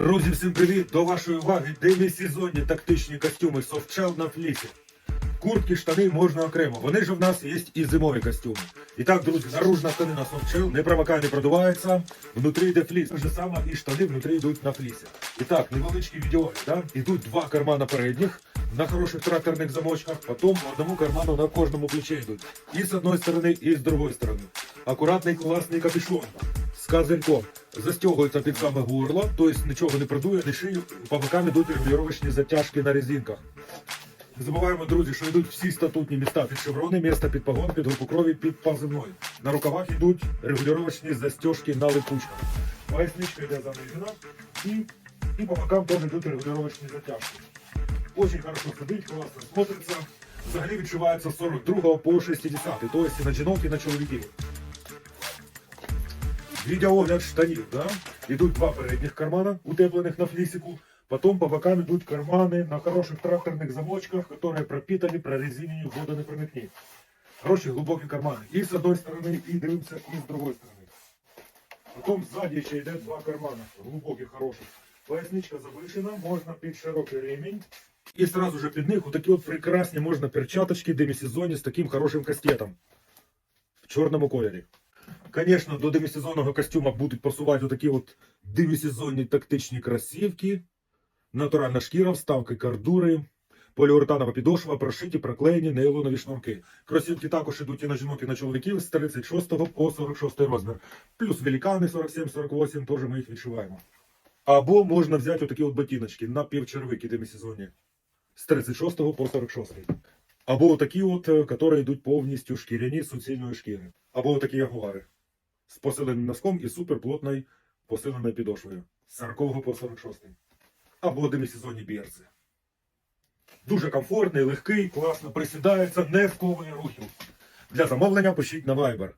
Друзі, всім привіт! До вашої уваги демісезонні тактичні костюми софтшел на флісі. Куртки, штани можна окремо. Вони ж в нас є і зимові костюми. І так, друзі, наружна тканина софтшел не промокає, не продувається. Внутрі йде фліс. Те ж саме і штани внутрі йдуть на флісі. І так, невеличкий відео, да? Ідуть два кармана передніх на хороших тракторних замочках, потім по одному карману на кожному плечі йдуть. І з одної сторони, і з другої сторони. Акуратний класний капюшон з козирьком. Застягується під саме горло, тобто нічого не продує, не шию, по йдуть регулювачні затяжки на резинках. Не забуваємо, друзі, що йдуть всі статутні міста під шеврони, місто під погон, під групу крові, під позивною. На рукавах йдуть регулювачні застежки на липучках. Поясничка йде занижена і, і по бокам теж йдуть регулювачні затяжки. Очень хорошо сидить, класно смотриться. Взагалі відчувається з 42 по 60, тобто і на жінок, і на чоловіків. Відеоогляд штанів, да? Идут два передних кармана, утепленных на флисику. Потом по бокам идут карманы на хороших тракторных замочках, которые пропитаны, прорезинені, вода не проникне. Хороші глубокі кармани. І з одної сторони, і дивимося, і з другої сторони. Потім ззаді ще йде два кармана, глибоких, хороших. Поясничка завишена, можна під широкий ремінь. І сразу же під них отакі от прекрасні можна перчаточки демісезонні з таким хорошим кастетом. В чорному кольорі. Конечно, до демісезонного костюма будуть посувати отакі от демісезонні тактичні кросівки, натуральна шкіра, вставки кардури, поліуретанова підошва, прошиті, проклеєні нейлонові шнурки. Кросівки також ідуть і на жінок, і на чоловіків з 36 по 46 розмір. Плюс великани 47-48, теж ми їх відшиваємо. Або можна взяти отакі от ботиночки на півчервики демісезонні з 36 по 46. Або такі от, е, які йдуть повністю шкіряні з суцільної шкіри. Або такі ягуари з посиленим носком і суперплотною посиленою підошвою з 40 по 46. Або демісезонні бірці. Дуже комфортний, легкий, класно присідається, не сковує рухів. Для замовлення пишіть на Viber